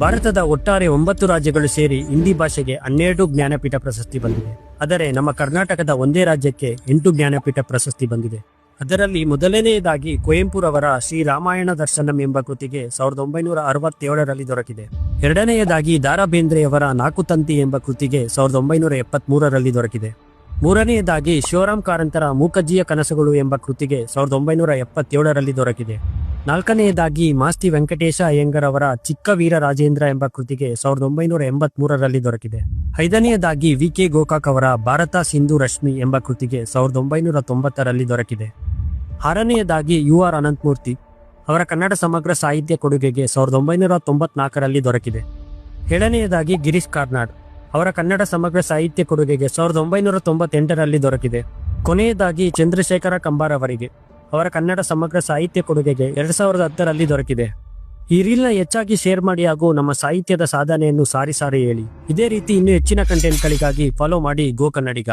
ಭಾರತದ ಒಟ್ಟಾರೆ ಒಂಬತ್ತು ರಾಜ್ಯಗಳು ಸೇರಿ ಹಿಂದಿ ಭಾಷೆಗೆ ಹನ್ನೆರಡು ಜ್ಞಾನಪೀಠ ಪ್ರಶಸ್ತಿ ಬಂದಿದೆ. ಆದರೆ ನಮ್ಮ ಕರ್ನಾಟಕದ ಒಂದೇ ರಾಜ್ಯಕ್ಕೆ ಎಂಟು ಜ್ಞಾನಪೀಠ ಪ್ರಶಸ್ತಿ ಬಂದಿದೆ. ಅದರಲ್ಲಿ ಮೊದಲನೆಯದಾಗಿ ಕುವೆಂಪುರವರ ಶ್ರೀ ರಾಮಾಯಣ ದರ್ಶನಂ ಎಂಬ ಕೃತಿಗೆ ಸಾವಿರದ ಒಂಬೈನೂರ ಅರವತ್ತೇಳರಲ್ಲಿ ದೊರಕಿದೆ. ಎರಡನೆಯದಾಗಿ ದಾರಾ ಬೇಂದ್ರೆಯವರ ನಾಲ್ಕು ತಂತಿ ಎಂಬ ಕೃತಿಗೆ ಸಾವಿರದ ಒಂಬೈನೂರ ಎಪ್ಪತ್ಮೂರರಲ್ಲಿ ದೊರಕಿದೆ. ಮೂರನೆಯದಾಗಿ ಶಿವರಾಮ್ ಕಾರಂತರ ಮೂಕಜ್ಜಿಯ ಕನಸುಗಳು ಎಂಬ ಕೃತಿಗೆ ಸಾವಿರದ ಒಂಬೈನೂರ ಎಪ್ಪತ್ತೇಳರಲ್ಲಿ ದೊರಕಿದೆ. ನಾಲ್ಕನೆಯದಾಗಿ ಮಾಸ್ತಿ ವೆಂಕಟೇಶ ಅಯ್ಯಂಗರ್ ಅವರ ಚಿಕ್ಕ ವೀರ ರಾಜೇಂದ್ರ ಎಂಬ ಕೃತಿಗೆ ಸಾವಿರದ ಒಂಬೈನೂರ ಎಂಬತ್ಮೂರರಲ್ಲಿ ದೊರಕಿದೆ. ಐದನೆಯದಾಗಿ ವಿ ಕೆ ಗೋಕಾಕ್ ಅವರ ಭಾರತ ಸಿಂಧು ರಶ್ಮಿ ಎಂಬ ಕೃತಿಗೆ ಸಾವಿರದ ಒಂಬೈನೂರ ತೊಂಬತ್ತರಲ್ಲಿ ದೊರಕಿದೆ. ಆರನೆಯದಾಗಿ ಯು ಆರ್ ಅನಂತಮೂರ್ತಿ ಅವರ ಕನ್ನಡ ಸಮಗ್ರ ಸಾಹಿತ್ಯ ಕೊಡುಗೆಗೆ ಸಾವಿರದ ಒಂಬೈನೂರ ತೊಂಬತ್ನಾಲ್ಕರಲ್ಲಿ ದೊರಕಿದೆ. ಏಳನೆಯದಾಗಿ ಗಿರೀಶ್ ಕಾರ್ನಾಡ್ ಅವರ ಕನ್ನಡ ಸಮಗ್ರ ಸಾಹಿತ್ಯ ಕೊಡುಗೆಗೆ ಸಾವಿರದ ಒಂಬೈನೂರ ತೊಂಬತ್ತೆಂಟರಲ್ಲಿ ದೊರಕಿದೆ. ಕೊನೆಯದಾಗಿ ಚಂದ್ರಶೇಖರ ಕಂಬಾರ್ ಅವರಿಗೆ ಅವರ ಕನ್ನಡ ಸಮಗ್ರ ಸಾಹಿತ್ಯ ಕೊಡುಗೆಗೆ ಎರಡ್ ಸಾವಿರದ ಹತ್ತರಲ್ಲಿ ದೊರಕಿದೆ. ಈ ರೀಲ್ನ ಹೆಚ್ಚಾಗಿ ಶೇರ್ ಮಾಡಿ ಹಾಗೂ ನಮ್ಮ ಸಾಹಿತ್ಯದ ಸಾಧನೆಯನ್ನು ಸಾರಿ ಸಾರಿ ಹೇಳಿ. ಇದೇ ರೀತಿ ಇನ್ನೂ ಹೆಚ್ಚಿನ ಕಂಟೆಂಟ್ಗಳಿಗಾಗಿ ಫಾಲೋ ಮಾಡಿ ಗೋ ಕನ್ನಡಿಗ.